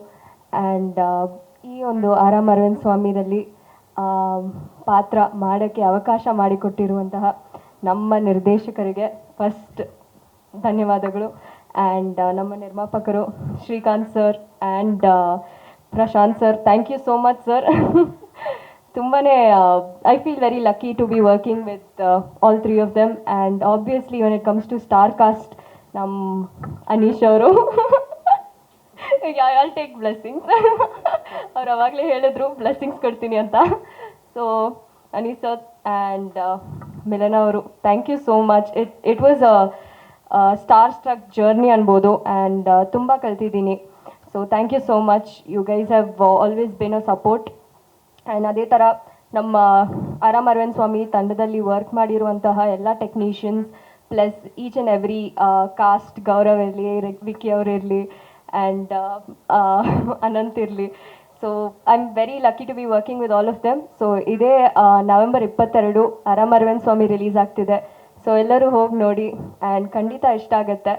ಆ್ಯಂಡ್ ಈ ಒಂದು ಆರಾಮ್ ಅರವಿಂದ್ ಸ್ವಾಮಿದಲ್ಲಿ ಆ, ಪಾತ್ರ ಮಾಡೋಕ್ಕೆ ಅವಕಾಶ ಮಾಡಿಕೊಟ್ಟಿರುವಂತಹ ನಮ್ಮ ನಿರ್ದೇಶಕರಿಗೆ ಫಸ್ಟ್ ಧನ್ಯವಾದಗಳು. ಆ್ಯಂಡ್ ನಮ್ಮ ನಿರ್ಮಾಪಕರು Srikanth sir and Prashanth sir thank you so much sir ತುಂಬಾ I feel very lucky to be working with all three of them and obviously when it comes to star cast ನಮ್ಮ ಅನೀಶ್ ಅವರು ಐ ಟೇಕ್ ಬ್ಲೆಸ್ಸಿಂಗ್ಸ್ ಅವ್ರು ಅವಾಗಲೇ ಹೇಳಿದ್ರು ಬ್ಲೆಸ್ಸಿಂಗ್ಸ್ ಕೊಡ್ತೀನಿ ಅಂತ. So Anish sir and Milana ಅವರು thank you so much it it was star struck journey ಅನ್ಬೋದು. ಆ್ಯಂಡ್ ತುಂಬ ಕಲ್ತಿದ್ದೀನಿ. So thank you so much you guys have always been a support and ಅದೇ ಥರ ನಮ್ಮ ಆರಾಮ್ ಅರವಿಂದ್ ಸ್ವಾಮಿ ತಂಡದಲ್ಲಿ ವರ್ಕ್ ಮಾಡಿರುವಂತಹ ಎಲ್ಲ technicians plus each and every cast Gaurav ಇರಲಿ ವಿಕ್ಕಿ ಅವರಿರಲಿ ಆ್ಯಂಡ್ ಅನಂತ್ ಇರಲಿ. So I am very lucky to be working with all of them so ಇದೇ ನವೆಂಬರ್ ಇಪ್ಪತ್ತೆರಡು ಆರಾಮ್ ಅರವಿಂದ್ ಸ್ವಾಮಿ ರಿಲೀಸ್ ಆಗ್ತಿದೆ. ಸೊ ಎಲ್ಲರೂ ಹೋಗಿ ನೋಡಿ ಆ್ಯಂಡ್ ಖಂಡಿತ ಇಷ್ಟ ಆಗುತ್ತೆ.